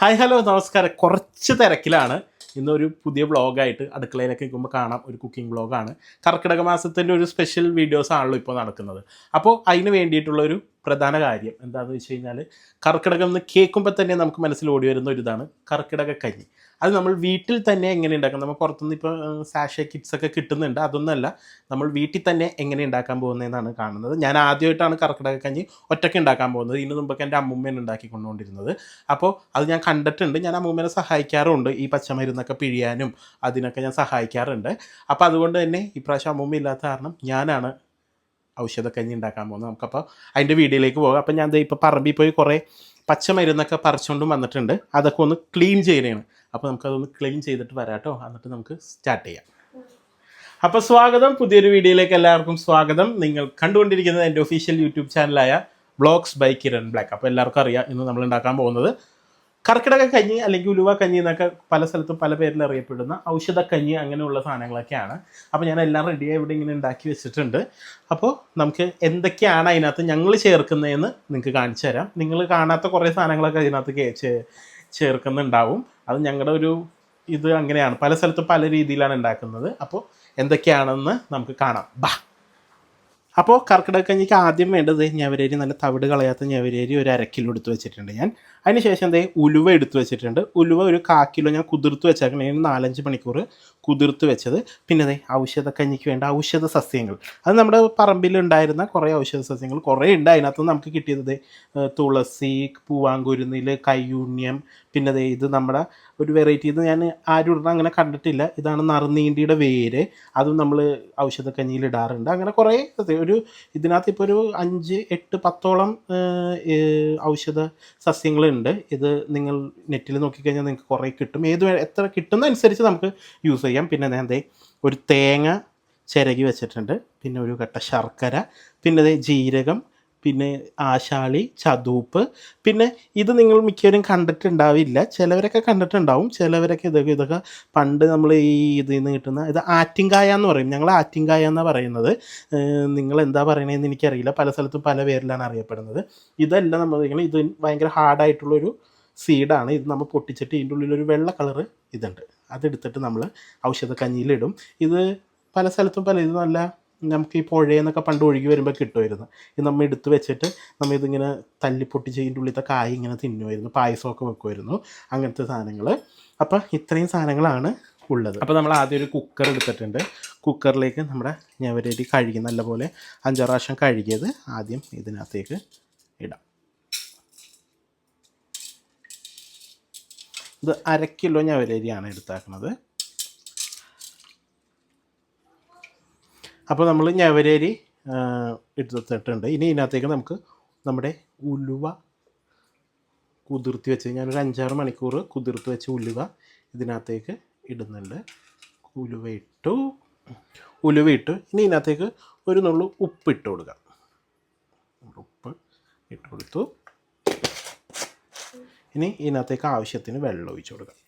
Hi hello നമസ്കാരം. കുറച്ച് തിരക്കിലാണ്. ഇന്നൊരു പുതിയ വ്ളോഗായിട്ട് അടുക്കളയിലൊക്കെ നിൽക്കുമ്പോൾ കാണാം ഒരു കുക്കിംഗ് വ്ളോഗാണ്. കർക്കിടക മാസത്തിന്റെ ഒരു സ്പെഷ്യൽ വീഡിയോസ് ആണല്ലോ ഇപ്പോൾ നടക്കുന്നത്. അപ്പോൾ അതിന് വേണ്ടിയിട്ടുള്ള ഒരു പ്രധാന കാര്യം. എന്താണെന്ന് വെച്ച് കഴിഞ്ഞാൽ കർക്കിടകം എന്ന് കേൾക്കുമ്പോൾ തന്നെ നമുക്ക് മനസ്സിൽ ഓടി വരുന്ന ഒരു ഇതാണ് കർക്കിടക കഞ്ഞി. അത് നമ്മൾ വീട്ടിൽ തന്നെ എങ്ങനെ ഉണ്ടാക്കാം നമ്മൾ പുറത്തുനിന്ന് ഇപ്പോൾ സാഷ കിറ്റ്സ് ഒക്കെ കിട്ടുന്നുണ്ട്. അതൊന്നുമല്ല നമ്മൾ വീട്ടിൽ തന്നെ എങ്ങനെ ഉണ്ടാക്കാൻ പോകുന്നതെന്നാണ് കാണുന്നത്. ഞാൻ ആദ്യമായിട്ടാണ് കർക്കിടക കഞ്ഞി ഒറ്റയ്ക്ക് ഉണ്ടാക്കാൻ പോകുന്നത്. ഇതിന് മുമ്പൊക്കെ എന്റെ അമ്മൂമ്മേനെ ഉണ്ടാക്കി കൊണ്ടുകൊണ്ടിരുന്നത് അപ്പോൾ അത് ഞാൻ കണ്ടിട്ടുണ്ട്. ഞാൻ അമ്മൂമ്മേനെ സഹായിക്കാറുണ്ട്. ഈ പച്ചമരുന്നൊക്കെ പിഴിയാനും അതിനൊക്കെ ഞാൻ സഹായിക്കാറുണ്ട്. അപ്പോൾ അതുകൊണ്ട് തന്നെ ഇപ്രാവശ്യം അമ്മൂമ്മ ഇല്ലാത്ത കാരണം ഞാനാണ് ഔഷധക്കഞ്ഞി ഉണ്ടാക്കാൻ പോകുന്നത് നമുക്കപ്പോൾ അതിന്റെ വീഡിയോയിലേക്ക് പോകാം. അപ്പോൾ ഞാൻ ഇപ്പോൾ പറമ്പിൽ പോയി കുറേ പച്ചമരുന്നൊക്കെ പറിച്ചുകൊണ്ടും വന്നിട്ടുണ്ട്. അതൊക്കെ ഒന്ന് ക്ലീൻ ചെയ്യണേണ്. അപ്പോൾ നമുക്കതൊന്ന് ക്ലീൻ ചെയ്തിട്ട് വരാം കേട്ടോ. എന്നിട്ട് നമുക്ക് സ്റ്റാർട്ട് ചെയ്യാം. അപ്പോൾ സ്വാഗതം. പുതിയൊരു വീഡിയോയിലേക്ക് എല്ലാവർക്കും സ്വാഗതം. നിങ്ങൾ കണ്ടുകൊണ്ടിരിക്കുന്നത് എന്റെ ഒഫീഷ്യൽ യൂട്യൂബ് ചാനലായ ബ്ലോഗ്സ് ബൈ കിരൺ ബ്ലാക്ക്. അപ്പോൾ എല്ലാവർക്കും അറിയാം ഇന്ന് നമ്മൾ ഉണ്ടാക്കാൻ പോകുന്നത് കർക്കിടക കഞ്ഞി അല്ലെങ്കിൽ ഉലുവ കഞ്ഞി എന്നൊക്കെ പല സ്ഥലത്തും പല പേരിൽ അറിയപ്പെടുന്ന കഞ്ഞി അങ്ങനെയുള്ള സാധനങ്ങളൊക്കെയാണ്. അപ്പോൾ ഞാൻ എല്ലാം റെഡിയായി ഇവിടെ ഇങ്ങനെ ഉണ്ടാക്കി വെച്ചിട്ടുണ്ട്. അപ്പോൾ നമുക്ക് എന്തൊക്കെയാണ് അതിനകത്ത് ഞങ്ങൾ ചേർക്കുന്നതെന്ന് നിങ്ങൾക്ക് കാണിച്ചു തരാം. നിങ്ങൾ കാണാത്ത കുറേ സാധനങ്ങളൊക്കെ അതിനകത്ത് ചേർക്കുന്നുണ്ടാവും. അത് ഞങ്ങളുടെ ഒരു ഇത് അങ്ങനെയാണ്. പല സ്ഥലത്തും പല രീതിയിലാണ് ഉണ്ടാക്കുന്നത്. അപ്പോൾ എന്തൊക്കെയാണെന്ന് നമുക്ക് കാണാം. ബാ. അപ്പോൾ കർക്കിടക കഞ്ഞിക്ക് ആദ്യം വേണ്ടത് ഞവരേരി നല്ല തവിട് കളയാത്ത ഞവരേരി ഒരു അരക്കിലോ കിലോ എടുത്ത് വെച്ചിട്ടുണ്ട് ഞാൻ. അതിനുശേഷം എന്തേ ഉലുവ എടുത്ത് വെച്ചിട്ടുണ്ട്. ഉലുവ ഒരു കാ കിലോ ഞാൻ കുതിർത്ത് വെച്ചേക്കണം ഞാൻ നാലഞ്ച് മണിക്കൂർ കുതിർത്ത് വെച്ചത്. പിന്നെ അതെ ഔഷധ കഞ്ഞിക്ക് വേണ്ട ഔഷധ സസ്യങ്ങൾ. അത് നമ്മുടെ പറമ്പിൽ ഉണ്ടായിരുന്ന കുറേ ഔഷധ സസ്യങ്ങൾ കുറേ ഉണ്ട്. അതിനകത്ത് നമുക്ക് കിട്ടിയത് തുളസി പൂവാങ്കുരുന്നിൽ കയ്യൂണ്യം പിന്നെ ദേ ഇത് നമ്മുടെ ഒരു വെറൈറ്റി ഇത് ഞാൻ ആരും ഇടുന്ന അങ്ങനെ കണ്ടിട്ടില്ല. ഇതാണ് നറുനീണ്ടിയുടെ വേര്. അതും നമ്മൾ ഔഷധക്കഞ്ഞിയിൽ ഇടാറുണ്ട്. അങ്ങനെ കുറേ ഒരു ഇതിനകത്ത് ഇപ്പോൾ ഒരു അഞ്ച് എട്ട് പത്തോളം ഔഷധ സസ്യങ്ങളുണ്ട്. ഇത് നിങ്ങൾ നെറ്റിൽ നോക്കിക്കഴിഞ്ഞാൽ നിങ്ങൾക്ക് കുറേ കിട്ടും. ഏത് എത്ര കിട്ടുന്ന അനുസരിച്ച് നമുക്ക് യൂസ് ചെയ്യാം. പിന്നെ ദേ ഒരു തേങ്ങ ചിരകി വെച്ചിട്ടുണ്ട്. പിന്നെ ഒരു കട്ട ശർക്കര. പിന്നെ ദേ ജീരകം. പിന്നെ ആശാളി ചതൂപ്പ്. പിന്നെ ഇത് നിങ്ങൾ മിക്കവരും കണ്ടിട്ടുണ്ടാവില്ല. ചിലവരൊക്കെ കണ്ടിട്ടുണ്ടാവും. ചിലവരൊക്കെ ഇതൊക്കെ ഇതൊക്കെ പണ്ട് നമ്മൾ ഈ ഇതിൽ നിന്ന് കിട്ടുന്ന ഇത് ആറ്റിങ്കായ എന്ന് പറയും. ഞങ്ങൾ ആറ്റിങ്കായ എന്നാണ് പറയുന്നത്. നിങ്ങൾ എന്താ പറയണതെന്ന് എനിക്കറിയില്ല. പല സ്ഥലത്തും പല പേരിലാണ് അറിയപ്പെടുന്നത്. ഇതെല്ലാം നമ്മൾ ഇത് ഭയങ്കര ഹാർഡായിട്ടുള്ളൊരു സീഡാണ് ഇത് നമ്മൾ പൊട്ടിച്ചിട്ട് ഇതിന്റെ ഉള്ളിലൊരു വെള്ള കളറ് ഇതുണ്ട്. അതെടുത്തിട്ട് നമ്മൾ ഔഷധ കഞ്ഞിയിലിടും ഇത് പല സ്ഥലത്തും പല ഇത് നല്ല നമുക്ക് ഈ പുഴയെന്നൊക്കെ പണ്ട് ഒഴുകി വരുമ്പോൾ കിട്ടുമായിരുന്നു. ഇത് നമ്മൾ എടുത്ത് വെച്ചിട്ട് നമ്മൾ ഇതിങ്ങനെ തല്ലിപ്പൊട്ടി ഇതിന്റെ ഉള്ളിലത്തെ കായ് ഇങ്ങനെ തിന്നുമായിരുന്നു. പായസമൊക്കെ വെക്കുമായിരുന്നു. അങ്ങനത്തെ സാധനങ്ങൾ അപ്പോൾ ഇത്രയും സാധനങ്ങളാണ് ഉള്ളത്. അപ്പോൾ നമ്മൾ ആദ്യം ഒരു കുക്കർ എടുത്തിട്ടുണ്ട്. കുക്കറിലേക്ക് നമ്മുടെ ഞവരരി കഴുകി നല്ലപോലെ അഞ്ചാറ് പ്രാവശ്യം കഴുകിയത് ആദ്യം ഇതിനകത്തേക്ക് ഇടാം. ഇത് അര കിലോ എടുത്താക്കുന്നത്. അപ്പോൾ നമ്മൾ ഞവരേരി എടുത്തിട്ടുണ്ട് ഇനി ഇതിനകത്തേക്ക് നമുക്ക് നമ്മുടെ ഉലുവ കുതിർത്തി വെച്ച് ഞാനൊരു അഞ്ചാറ് മണിക്കൂർ കുതിർത്ത് വെച്ച് ഉലുവ ഇതിനകത്തേക്ക് ഇടുന്നുണ്ട്. ഉലുവ ഇട്ടു. ഉലുവ ഇട്ടു. ഇനി ഇതിനകത്തേക്ക് ഒരു നുള്ളു ഉപ്പ് ഇട്ട് കൊടുക്കുക ഉപ്പ് ഇട്ട് കൊടുത്തു. ഇനി ഇതിനകത്തേക്ക് ആവശ്യത്തിന് വെള്ളം ഒഴിച്ചു കൊടുക്കാം.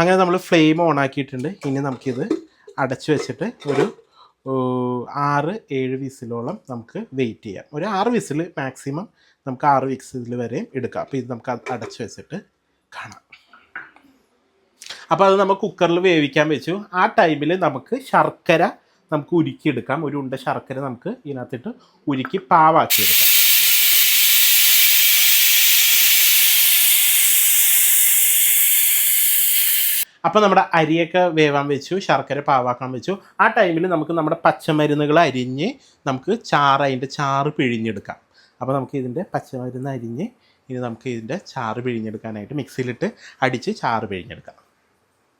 അങ്ങനെ നമ്മൾ ഫ്ലെയിം ഓൺ ആക്കിയിട്ടുണ്ട്. ഇനി നമുക്കിത് അടച്ചു വെച്ചിട്ട് ഒരു ആറ് ഏഴ് വിസിലോളം നമുക്ക് വെയിറ്റ് ചെയ്യാം. ഒരു ആറ് വിസിൽ മാക്സിമം നമുക്ക് ആറ് വിസിൽ വരെയും എടുക്കാം. അപ്പോൾ ഇത് നമുക്ക് അടച്ചു വെച്ചിട്ട് കാണാം. അപ്പോൾ അത് നമ്മൾ കുക്കറിൽ വേവിക്കാൻ വെച്ചു. ആ ടൈമിൽ നമുക്ക് ശർക്കര നമുക്ക് ഉരുക്കിയെടുക്കാം. ഒരു ഉണ്ട ശർക്കര നമുക്ക് ഇതിനകത്തിട്ട് ഉരുക്കി പാവാക്കിയെടുക്കാം. അപ്പോൾ നമ്മുടെ അരിയൊക്കെ വേവാൻ വെച്ചു ശർക്കര പാവാക്കാൻ വെച്ചു. ആ ടൈമിൽ നമുക്ക് നമ്മുടെ പച്ചമരുന്നുകൾ അരിഞ്ഞ് നമുക്ക് ചാറ് അതിന്റെ ചാറ് പിഴിഞ്ഞെടുക്കാം. അപ്പോൾ നമുക്ക് ഇതിന്റെ പച്ചമരുന്ന് അരിഞ്ഞ് ഇനി നമുക്ക് ഇതിന്റെ ചാറ് പിഴിഞ്ഞെടുക്കാനായിട്ട് മിക്സിയിലിട്ട് അടിച്ച് ചാറ് പിഴിഞ്ഞെടുക്കാം.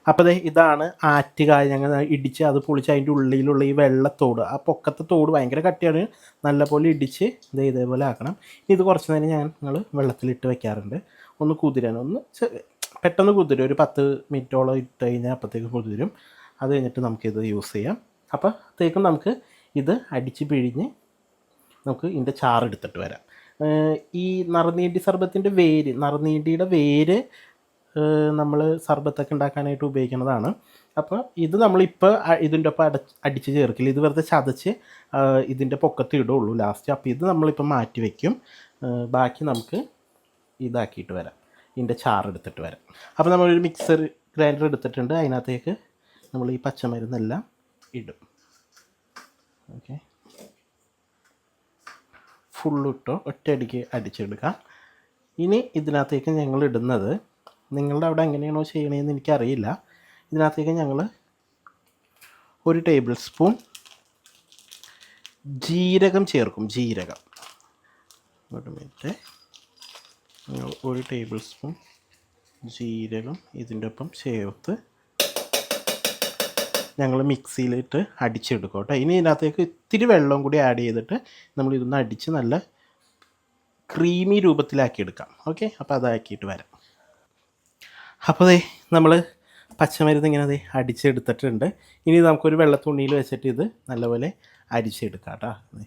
അപ്പോൾ ദേ ഇതാണ് ആറ്റുകായ. ഞങ്ങൾ ഇടിച്ച് അത് പൊളിച്ച് അതിന്റെ ഉള്ളിലുള്ള ഈ വെള്ളത്തോട് ആ പൊക്കത്തെ തോട് ഭയങ്കര കട്ടിയാണ്. നല്ലപോലെ ഇടിച്ച് ദേ ഇതേപോലെ ആക്കണം. ഇത് കുറച്ച് നേരം ഞാൻ ഞങ്ങൾ വെള്ളത്തിലിട്ട് വെക്കാറുണ്ട്. ഒന്ന് കുതിരാൻ ഒന്ന് പെട്ടെന്ന് കുതിരും. ഒരു പത്ത് മിനിറ്റോളം ഇട്ട് കഴിഞ്ഞാൽ അപ്പോഴത്തേക്ക് കുതിരും. അത് കഴിഞ്ഞിട്ട് നമുക്കിത് യൂസ് ചെയ്യാം. അപ്പോൾ അപ്പോഴത്തേക്കും നമുക്ക് ഇത് അടിച്ച് പിഴിഞ്ഞ് നമുക്ക് ഇതിന്റെ ചാറ് എടുത്തിട്ട് വരാം. ഈ നറുനീണ്ടി സർബത്തിന്റെ വേര് നറുനീണ്ടിയുടെ വേര് നമ്മൾ സർബത്തൊക്കെ ഉണ്ടാക്കാനായിട്ട് ഉപയോഗിക്കുന്നതാണ്. അപ്പോൾ ഇത് നമ്മളിപ്പോൾ ഇതിന്റെ ഒപ്പം അടച്ച് അടിച്ച് ചേർക്കില്ല. ഇത് വെറുതെ ചതച്ച് ഇതിന്റെ പൊക്കത്ത് ഇടുള്ളൂ ലാസ്റ്റ്. അപ്പോൾ ഇത് നമ്മളിപ്പോൾ മാറ്റി വയ്ക്കും. ബാക്കി നമുക്ക് ഇതാക്കിയിട്ട് വരാം. ഇതിന്റെ ചാറ് എടുത്തിട്ട് വരാം. അപ്പോൾ നമ്മളൊരു മിക്സർ ഗ്രൈൻഡർ എടുത്തിട്ടുണ്ട്. അതിനകത്തേക്ക് നമ്മൾ ഈ പച്ചമരുന്നെല്ലാം ഇടും. ഓക്കെ. ഫുള്ളിട്ടോ ഒറ്റയടിക്ക് അടിച്ചെടുക്കാം ഇനി ഇതിനകത്തേക്ക് ഞങ്ങൾ ഇടുന്നത് നിങ്ങളുടെ അവിടെ എങ്ങനെയാണോ ചെയ്യണതെന്ന് എനിക്കറിയില്ല. ഇതിനകത്തേക്ക് ഞങ്ങൾ ഒരു ടേബിൾ സ്പൂൺ ജീരകം ചേർക്കും. ജീരകം. ഒരു മിനിറ്റ്. ഒരു ടേബിൾ സ്പൂൺ ജീരകം ഇതിന്റെ ഒപ്പം ചേർത്ത് ഞങ്ങൾ മിക്സിയിലിട്ട് അടിച്ചെടുക്കും കേട്ടോ. ഇനി ഇതിനകത്തേക്ക് ഇത്തിരി വെള്ളം കൂടി ആഡ് ചെയ്തിട്ട് നമ്മൾ ഇതൊന്ന് അടിച്ച് നല്ല ക്രീമി രൂപത്തിലാക്കി എടുക്കാം ഓക്കെ അപ്പോൾ അതാക്കിയിട്ട് വരാം. അപ്പോൾ ദേ നമ്മൾ പച്ചമരുന്ന് ഇങ്ങനെ ദേ അടിച്ചെടുത്തിട്ടുണ്ട്. ഇനി നമുക്കൊരു വെള്ള തുണിയിൽ വെച്ചിട്ട് ഇത് നല്ലപോലെ അരിച്ചെടുക്കാം കേട്ടോ. ദേ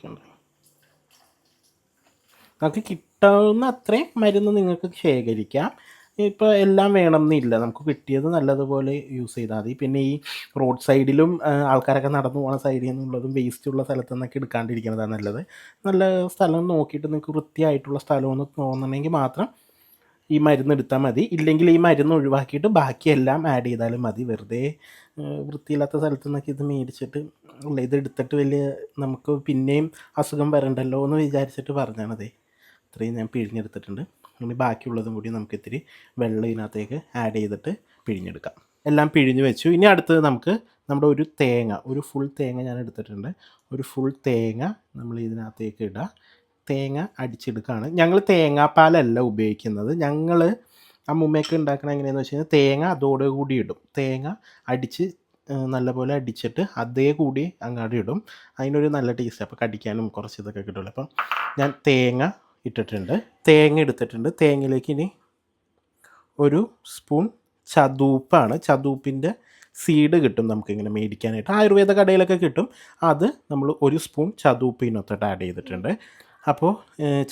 കണ്ടോ? നമുക്ക് കിട്ടാവുന്ന അത്രയും മരുന്ന് നിങ്ങൾക്ക് ശേഖരിക്കാം. ഇപ്പോൾ എല്ലാം വേണമെന്നില്ല. നമുക്ക് കിട്ടിയത് നല്ലതുപോലെ യൂസ് ചെയ്താൽ മതി. പിന്നെ ഈ റോഡ് സൈഡിലും ആൾക്കാരൊക്കെ നടന്നു പോകുന്ന സൈഡിൽ നിന്നുള്ളതും വേസ്റ്റ് ഉള്ള സ്ഥലത്തു നിന്നൊക്കെ എടുക്കാണ്ടിരിക്കുന്നതാണ് നല്ലത്. നല്ല സ്ഥലം നോക്കിയിട്ട് നിങ്ങൾക്ക് വൃത്തിയായിട്ടുള്ള സ്ഥലമെന്ന് തോന്നണമെങ്കിൽ മാത്രം ഈ മരുന്ന് എടുത്താൽ മതി. ഇല്ലെങ്കിൽ ഈ മരുന്ന് ഒഴിവാക്കിയിട്ട് ബാക്കിയെല്ലാം ആഡ് ചെയ്താലും മതി. വെറുതെ വൃത്തിയില്ലാത്ത സ്ഥലത്തു നിന്നൊക്കെ ഇത് മേടിച്ചിട്ട് അല്ല ഇത് എടുത്തിട്ട് വലിയ നമുക്ക് പിന്നെയും അസുഖം വരണ്ടല്ലോ എന്ന് വിചാരിച്ചിട്ട് പറഞ്ഞാണതേ ഇത്രയും ഞാൻ പിഴിഞ്ഞെടുത്തിട്ടുണ്ട്. ഇനി ബാക്കിയുള്ളതും കൂടി നമുക്ക് ഇത്തിരി വെള്ളം ഇതിനകത്തേക്ക് ആഡ് ചെയ്തിട്ട് പിഴിഞ്ഞെടുക്കാം. എല്ലാം പിഴിഞ്ഞ് വെച്ചു. ഇനി അടുത്തത് നമുക്ക് നമ്മുടെ ഒരു തേങ്ങ ഒരു ഫുൾ തേങ്ങ ഞാൻ എടുത്തിട്ടുണ്ട്. ഒരു ഫുൾ തേങ്ങ നമ്മൾ ഇതിനകത്തേക്ക് ഇടുക തേങ്ങ അടിച്ചെടുക്കുകയാണ് ഞങ്ങൾ തേങ്ങാപ്പാലല്ല ഉപയോഗിക്കുന്നത്. ഞങ്ങൾ അമ്മൂമ്മയൊക്കെ ഉണ്ടാക്കണ എങ്ങനെയാണെന്ന് വെച്ച് കഴിഞ്ഞാൽ തേങ്ങ അതോടെ കൂടി ഇടും. തേങ്ങ അടിച്ച് നല്ലപോലെ അടിച്ചിട്ട് അതേ കൂടി അങ്ങാടി ഇടും. അതിനൊരു നല്ല ടേസ്റ്റ് അപ്പോൾ കടിക്കാനും കുറച്ച് ഇതൊക്കെ കിട്ടുള്ളൂ. അപ്പം ഞാൻ തേങ്ങ ഇട്ടിട്ടുണ്ട്. തേങ്ങ എടുത്തിട്ടുണ്ട്. തേങ്ങയിലേക്ക് ഇനി ഒരു സ്പൂൺ ചതൂപ്പാണ്. ചതൂപ്പിന്റെ സീഡ് കിട്ടും നമുക്കിങ്ങനെ മേടിക്കാനായിട്ട്. ആയുർവേദ കടയിലൊക്കെ കിട്ടും. അത് നമ്മൾ ഒരു സ്പൂൺ ചതൂപ്പിനൊത്തിട്ട് ആഡ് ചെയ്തിട്ടുണ്ട്. അപ്പോൾ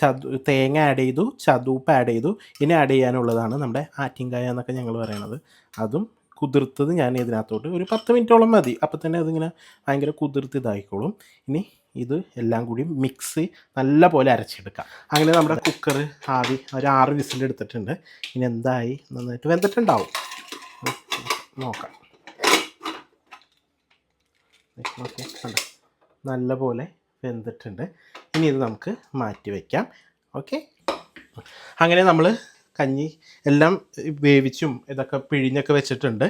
ചതു തേങ്ങ ആഡ് ചെയ്തു ചതൂപ്പ് ആഡ് ചെയ്തു. ഇനി ആഡ് ചെയ്യാനുള്ളതാണ് നമ്മുടെ ആറ്റിങ്കായ എന്നൊക്കെ ഞങ്ങൾ പറയണത്. അതും കുതിർത്തത് ഞാൻ ഇതിനകത്തോട്ട് ഒരു പത്ത് മിനിറ്റോളം മതി. അപ്പോൾ തന്നെ അതിങ്ങനെ ഭയങ്കര കുതിർത്ത് ഇതായിക്കോളും ഇനി ഇത് എല്ലാം കൂടി മിക്സ് നല്ല പോലെ അരച്ചെടുക്കാം. അങ്ങനെ നമ്മുടെ കുക്കർ ആവി ഒരു ആറ് വിസിൽ എടുത്തിട്ടുണ്ട്. ഇനി എന്തായി? നന്നായിട്ട് വെന്തിട്ടുണ്ടാവും. നോക്കാം. ഓക്കെ നല്ല പോലെ വെന്തിട്ടുണ്ട്. ഇനി ഇത് നമുക്ക് മാറ്റി വയ്ക്കാം ഓക്കെ? അങ്ങനെ നമ്മൾ കഞ്ഞി എല്ലാം വേവിച്ചും ഇതൊക്കെ പിഴിഞ്ഞൊക്കെ വെച്ചിട്ടുണ്ട്.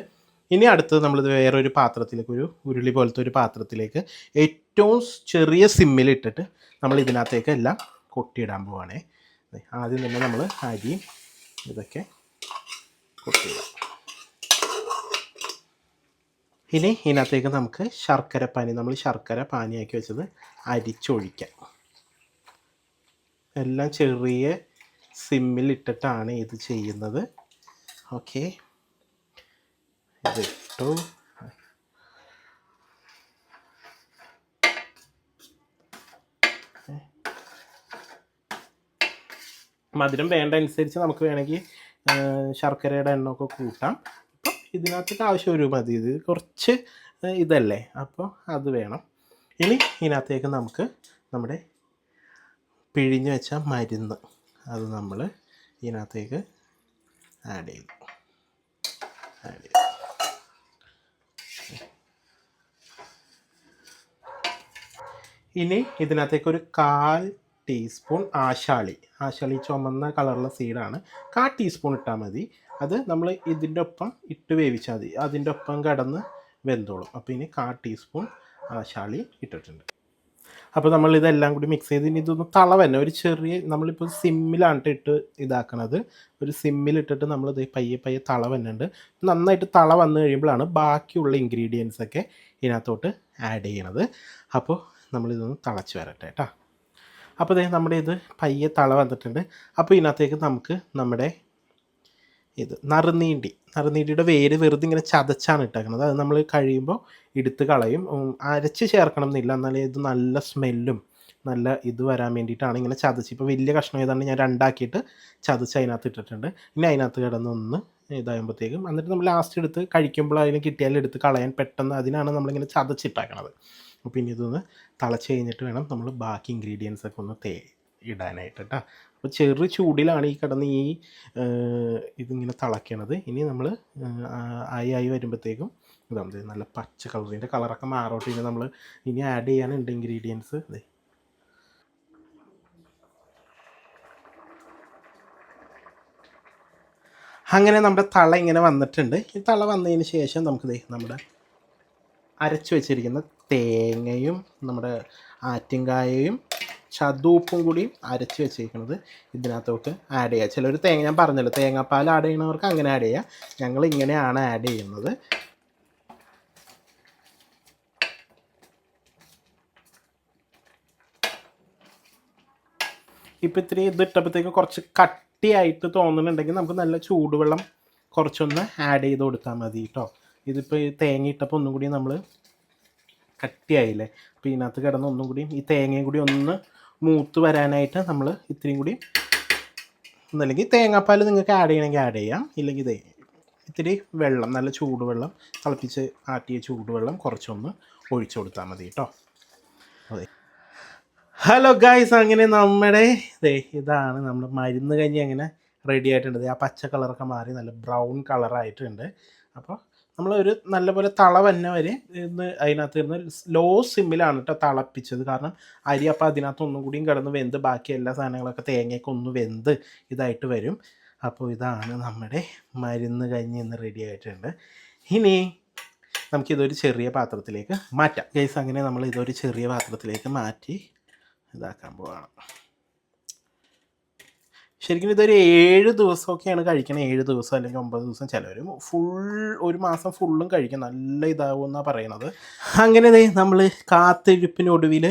ഇനി അടുത്തത് നമ്മളിത് വേറൊരു പാത്രത്തിലേക്ക് ഒരു ഉരുളി പോലത്തെ ഒരു പാത്രത്തിലേക്ക് ഏറ്റവും ചെറിയ സിമ്മിലിട്ടിട്ട് നമ്മൾ ഇതിനകത്തേക്ക് എല്ലാം കൊട്ടിയിടാൻ പോവാണേ. ആദ്യം തന്നെ നമ്മൾ അരിയും ഇതൊക്കെ കൊട്ടിയിടാം. ഇനി ഇതിനകത്തേക്ക് നമുക്ക് ശർക്കര പാനി നമ്മൾ ശർക്കര പാനിയാക്കി വെച്ചത് അരിച്ചൊഴിക്കാം. എല്ലാം ചെറിയ സിമ്മിൽ ഇട്ടിട്ടാണ് ഇത് ചെയ്യുന്നത്. ഓക്കെ ഇതിട്ടു. മധുരം വേണ്ട അനുസരിച്ച് നമുക്ക് വേണമെങ്കിൽ ശർക്കരയുടെ എണ്ണമൊക്കെ കൂട്ടാം. അപ്പം ഇതിനകത്തേക്ക് ആവശ്യം ഒരു മതി. ഇത് കുറച്ച് ഇതല്ലേ? അപ്പോൾ അത് വേണം. ഇനി ഇതിനകത്തേക്ക് നമുക്ക് നമ്മുടെ പിഴിഞ്ഞ് വെച്ച മരുന്ന്. അത് നമ്മൾ ഇതിനകത്തേക്ക് ആഡ് ചെയ്തു. ആഡ് ചെയ്തു. ഇനി ഇതിനകത്തേക്ക് ഒരു കാൽ ടീസ്പൂൺ ആശാളി. ആശാളി ചുമന്ന കളറുള്ള സീഡാണ് കാ ടീസ്പൂൺ ഇട്ടാൽ മതി. അത് നമ്മൾ ഇതിന്റെ ഒപ്പം ഇട്ട് വേവിച്ചാൽ മതി. അതിന്റെ ഒപ്പം കിടന്ന് വെന്തോളും. അപ്പോൾ ഇനി കാ ടീസ്പൂൺ ആശാളി ഇട്ടിട്ടുണ്ട്. അപ്പോൾ നമ്മൾ ഇതെല്ലാം കൂടി മിക്സ് ചെയ്ത് ഇനി ഇതൊന്ന് തള തന്നെ ഒരു ചെറിയ നമ്മളിപ്പോൾ സിമ്മിലാണ് ഇട്ട് ഇതാക്കണത്. ഒരു നമ്മൾ ഇത് പയ്യെ പയ്യെ തള വന്നുണ്ട് നന്നായിട്ട് തള വന്നു കഴിയുമ്പോഴാണ് ബാക്കിയുള്ള ഇൻഗ്രീഡിയൻസ് ഒക്കെ ഇതിനകത്തോട്ട് ആഡ് ചെയ്യണത്. അപ്പോൾ നമ്മളിതൊന്ന് തളച്ച് വരട്ടെ കേട്ടോ അപ്പോൾ ദേ നമ്മുടെ ഇത് പയ്യെ തള വന്നിട്ടുണ്ട്. അപ്പോൾ ഇതിനകത്തേക്ക് നമുക്ക് നമ്മുടെ ഇത് നറുനീണ്ടി. നറുനീണ്ടിയുടെ വേര് വെറുതെ ഇങ്ങനെ ചതച്ചാണ് ഇട്ടേക്കുന്നത് അത് നമ്മൾ കഴിയുമ്പോൾ എടുത്ത് കളയും. അരച്ച് ചേർക്കണം എന്നില്ല എന്നാലേ ഇത് നല്ല സ്മെല്ലും നല്ല ഇത് വരാൻ വേണ്ടിയിട്ടാണ് ഇങ്ങനെ ചതച്ച്. ഇപ്പോൾ വലിയ കഷ്ണം ഏതാണ്ട് ഞാൻ രണ്ടാക്കിയിട്ട് ചതച്ച് അതിനകത്ത് ഇട്ടിട്ടുണ്ട്. ഇനി അതിനകത്ത് കിടന്ന് ഒന്ന് ഇതാകുമ്പോഴത്തേക്കും എന്നിട്ട് നമ്മൾ ലാസ്റ്റ് എടുത്ത് കഴിക്കുമ്പോൾ അതിന് കിട്ടിയാൽ എടുത്ത് കളയാൻ പെട്ടെന്ന് അതിനാണ് നമ്മളിങ്ങനെ ചതച്ചിട്ടാക്കണത്. അപ്പോൾ ഇനി ഇതൊന്ന് തിളച്ച് കഴിഞ്ഞിട്ട് വേണം നമ്മൾ ബാക്കി ഇൻഗ്രീഡിയൻസ് ഒക്കെ ഒന്ന് തേ ഇടാനായിട്ട് കേട്ടോ അപ്പോൾ ചെറു ചൂടിലാണ് ഈ കിടന്ന് ഈ ഇതിങ്ങനെ തിളയ്ക്കണത് ഇനി നമ്മൾ ആയി ആയി വരുമ്പോഴത്തേക്കും ഇതാ ദേ നല്ല പച്ച കളർ ഇതിന്റെ കളറൊക്കെ മാറോട്ട്. ഇനി നമ്മൾ ഇനി ആഡ് ചെയ്യാനുണ്ട് ഇൻഗ്രീഡിയൻസ് അതെ അങ്ങനെ നമ്മുടെ തള ഇങ്ങനെ വന്നിട്ടുണ്ട്. ഈ തള വന്നതിന് ശേഷം നമുക്ക് നമ്മുടെ അരച്ചു വെച്ചിരിക്കുന്ന തേങ്ങയും നമ്മുടെ ആറ്റിൻകായയും ചതൂപ്പും കൂടി അരച്ച് വെച്ചേക്കുന്നത് ഇതിനകത്തോട്ട് ആഡ് ചെയ്യുക. ചിലർ തേങ്ങ ഞാൻ പറഞ്ഞല്ലോ തേങ്ങാപ്പാൽ ആഡ് ചെയ്യണവർക്ക് അങ്ങനെ ആഡ് ചെയ്യുക ഞങ്ങൾ ഇങ്ങനെയാണ് ആഡ് ചെയ്യുന്നത്. ഇപ്പം ഇത്തിരി ഇത് ഇട്ടപ്പോഴത്തേക്ക് കുറച്ച് കട്ടിയായിട്ട് തോന്നുന്നുണ്ടെങ്കിൽ നമുക്ക് നല്ല ചൂടുവെള്ളം കുറച്ചൊന്ന് ആഡ് ചെയ്ത് കൊടുത്താൽ മതി കേട്ടോ ഇതിപ്പോൾ ഈ തേങ്ങ ഇട്ടപ്പോൾ ഒന്നും കൂടി നമ്മൾ കട്ടിയായില്ലേ? അപ്പോൾ ഇതിനകത്ത് കിടന്ന് ഒന്നും കൂടി ഈ തേങ്ങയും കൂടി ഒന്ന് മൂത്ത് വരാനായിട്ട് നമ്മൾ ഇത്രയും കൂടി ഒന്നല്ലെങ്കിൽ തേങ്ങാപ്പാൽ നിങ്ങൾക്ക് ആഡ് ചെയ്യണമെങ്കിൽ ആഡ് ചെയ്യാം. ഇല്ലെങ്കിൽ ഇതേ ഇത്തിരി വെള്ളം നല്ല ചൂടുവെള്ളം തിളപ്പിച്ച് ആട്ടിയ ചൂടുവെള്ളം കുറച്ചൊന്ന് ഒഴിച്ചു കൊടുത്താൽ മതി കേട്ടോ. അതെ. ഹലോ ഗായ്സ് അങ്ങനെ നമ്മുടെ ദേ ഇതാണ് നമ്മൾ മരുന്ന് കഞ്ഞി അങ്ങനെ റെഡി ആയിട്ടുണ്ട്. ആ പച്ച കളറൊക്കെ മാറി നല്ല ബ്രൗൺ കളറായിട്ടുണ്ട് അപ്പോൾ നമ്മളൊരു നല്ലപോലെ തള വന്ന വരെ ഇന്ന് അതിനകത്ത് ഇരുന്ന് ലോ സിമ്മിലാണ് കേട്ടോ തിളപ്പിച്ചത്. കാരണം അരി അപ്പോൾ അതിനകത്ത് ഒന്നും കൂടിയും കിടന്ന് വെന്ത് ബാക്കി എല്ലാ സാധനങ്ങളൊക്കെ തേങ്ങയൊക്കെ ഒന്ന് വെന്ത് ഇതായിട്ട് വരും. അപ്പോൾ ഇതാണ് നമ്മുടെ മരുന്ന് കഞ്ഞി ഇന്ന് റെഡി ആയിട്ടുണ്ട്. ഇനി നമുക്കിതൊരു ചെറിയ പാത്രത്തിലേക്ക് മാറ്റാം. ഗൈസ് അങ്ങനെ നമ്മൾ ഇതൊരു ചെറിയ പാത്രത്തിലേക്ക് മാറ്റി ഇതാക്കാൻ പോവാണ്. ശരിക്കും ഇതൊരു ഏഴ് ദിവസമൊക്കെയാണ് കഴിക്കുന്നത് ഏഴ് ദിവസം അല്ലെങ്കിൽ ഒമ്പത് ദിവസം ചിലവർ ഫുൾ ഒരു മാസം ഫുള്ളും കഴിക്കും. നല്ല ഇതാവും എന്നാണ് പറയണത്. അങ്ങനെ നമ്മൾ കാത്തിരിപ്പിനൊടുവിൽ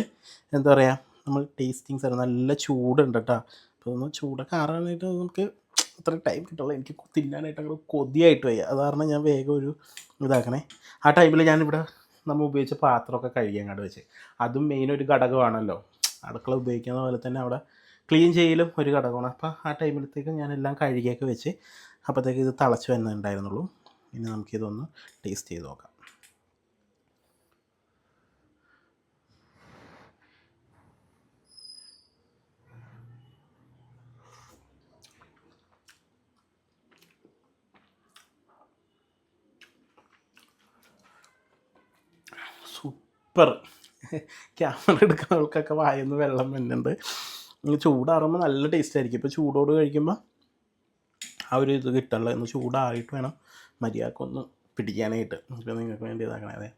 എന്താ പറയുക നമ്മൾ ടേസ്റ്റിങ്സ് ആണ് നല്ല ചൂടുണ്ട് കേട്ടോ അപ്പോൾ ഒന്ന് ചൂടൊക്കെ ആറാനായിട്ട് നമുക്ക് അത്ര ടൈം കിട്ടുള്ളൂ. എനിക്ക് തിന്നാനായിട്ട് അങ്ങനെ കൊതിയായിട്ട് വയ്യ. അത് കാരണം ഞാൻ വേഗം ഒരു ഇതാക്കണേ. ആ ടൈമിൽ ഞാനിവിടെ നമ്മൾ ഉപയോഗിച്ച പാത്രമൊക്കെ കഴുകി അങ്ങോട്ട് വെച്ച്. അതും മെയിൻ ഒരു ഘടകമാണല്ലോ. അടുക്കള ഉപയോഗിക്കുന്ന പോലെ തന്നെ അവിടെ ക്ലീൻ ചെയ്യലും ഒരു ഘടകമാണ്. അപ്പോൾ ആ ടൈമിലത്തേക്ക് ഞാൻ എല്ലാം കഴുകിയൊക്കെ വെച്ച് അപ്പോഴത്തേക്ക് ഇത് തിളച്ച് വരുന്നുണ്ടായിരുന്നുള്ളൂ. ഇനി നമുക്കിതൊന്ന് ടേസ്റ്റ് ചെയ്ത് നോക്കാം. സൂപ്പർ. ക്യാമറ എടുക്കുന്നവർക്കൊക്കെ വായന്ന് വെള്ളം വരുന്നുണ്ട് ഇനി ചൂടാറുമ്പോൾ നല്ല ടേസ്റ്റ് ആയിരിക്കും. ഇപ്പോൾ ചൂടോട് കഴിക്കുമ്പോൾ ആ ഒരു ഇത് കിട്ടണല്ലോ. ഒന്ന് ചൂടാറിയിട്ട് വേണം മര്യാദയ്ക്ക് ഒന്ന് പിടിക്കാനായിട്ട്. ഇപ്പോൾ നിങ്ങൾക്ക് വേണ്ടി ഇതാക്കണേ അതെ.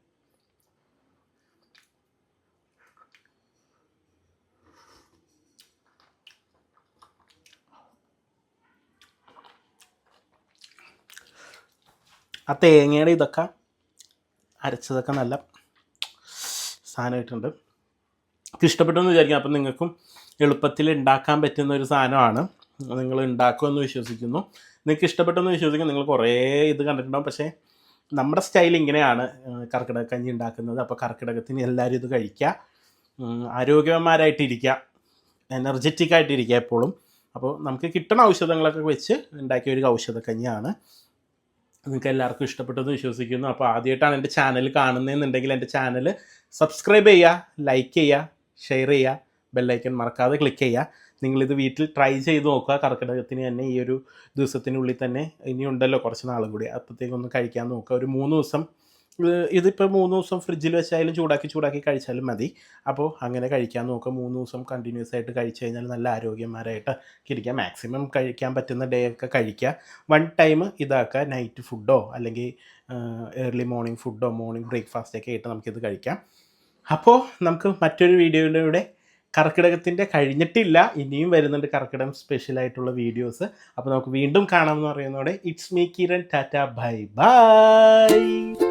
ആ തേങ്ങയുടെ ഇതൊക്കെ അരച്ചതൊക്കെ നല്ല സാധനമായിട്ടുണ്ട്. ഇത് ഇഷ്ടപ്പെട്ടു എന്ന് വിചാരിക്കാം അപ്പം നിങ്ങൾക്കും എളുപ്പത്തിൽ ഉണ്ടാക്കാൻ പറ്റുന്ന ഒരു സാധനമാണ്. നിങ്ങൾ ഉണ്ടാക്കുമെന്ന് വിശ്വസിക്കുന്നു. നിങ്ങൾക്ക് ഇഷ്ടപ്പെട്ടെന്ന് വിശ്വസിക്കുന്നു. നിങ്ങൾ കുറേ ഇത് കണ്ടിട്ടുണ്ടാവും. പക്ഷേ നമ്മുടെ സ്റ്റൈൽ ഇങ്ങനെയാണ് കർക്കിടക കഞ്ഞി ഉണ്ടാക്കുന്നത്. അപ്പോൾ കർക്കിടകത്തിന് എല്ലാവരും ഇത് കഴിക്കുക. ആരോഗ്യവന്മാരായിട്ടിരിക്കുക. എനർജറ്റിക് ആയിട്ടിരിക്കുക എപ്പോഴും. അപ്പോൾ നമുക്ക് കിട്ടുന്ന ഔഷധങ്ങളൊക്കെ വെച്ച് ഉണ്ടാക്കിയ ഒരു ഔഷധക്കഞ്ഞിയാണ് നിങ്ങൾക്ക് എല്ലാവർക്കും ഇഷ്ടപ്പെട്ടെന്ന് വിശ്വസിക്കുന്നു. അപ്പോൾ ആദ്യമായിട്ടാണ് എന്റെ ചാനൽ കാണുന്നതെന്നുണ്ടെങ്കിൽ എന്റെ ചാനൽ സബ്സ്ക്രൈബ് ചെയ്യുക ലൈക്ക് ചെയ്യുക ഷെയർ ചെയ്യുക ബെല്ലൈക്കൺ മറക്കാതെ ക്ലിക്ക് ചെയ്യുക. നിങ്ങളിത് വീട്ടിൽ ട്രൈ ചെയ്ത് നോക്കുക. കർക്കിടകത്തിന് തന്നെ ഈ ഒരു ദിവസത്തിനുള്ളിൽ തന്നെ ഇനിയുണ്ടല്ലോ കുറച്ച് നാളും കൂടി. അപ്പോഴത്തേക്കൊന്ന് കഴിക്കാൻ നോക്കുക. ഒരു മൂന്ന് ദിവസം ഇത് ഇതിപ്പോൾ മൂന്ന് ദിവസം ഫ്രിഡ്ജിൽ വെച്ചായാലും ചൂടാക്കി ചൂടാക്കി കഴിച്ചാലും മതി. അപ്പോൾ അങ്ങനെ കഴിക്കാൻ നോക്കുക. മൂന്ന് ദിവസം കണ്ടിന്യൂസ് ആയിട്ട് കഴിച്ചു കഴിഞ്ഞാൽ നല്ല ആരോഗ്യന്മാരായിട്ട് ഇരിക്കുക. മാക്സിമം കഴിക്കാൻ പറ്റുന്ന ഡേ ഒക്കെ കഴിക്കുക. വൺ ടൈം ഇതാക്കുക. നൈറ്റ് ഫുഡോ അല്ലെങ്കിൽ ഏർലി മോർണിംഗ് ഫുഡോ മോർണിംഗ് ബ്രേക്ക്ഫാസ്റ്റ് ഒക്കെ ആയിട്ട് നമുക്കിത് കഴിക്കാം. അപ്പോൾ നമുക്ക് മറ്റൊരു വീഡിയോയിലൂടെ കർക്കിടകത്തിന്റെ കഴിഞ്ഞിട്ടില്ല ഇനിയും വരുന്നുണ്ട് കർക്കിടകം സ്പെഷ്യലായിട്ടുള്ള വീഡിയോസ് അപ്പോൾ നമുക്ക് വീണ്ടും കാണാമെന്ന് പറയുന്നതോടെ it's me Kiran tata bye bye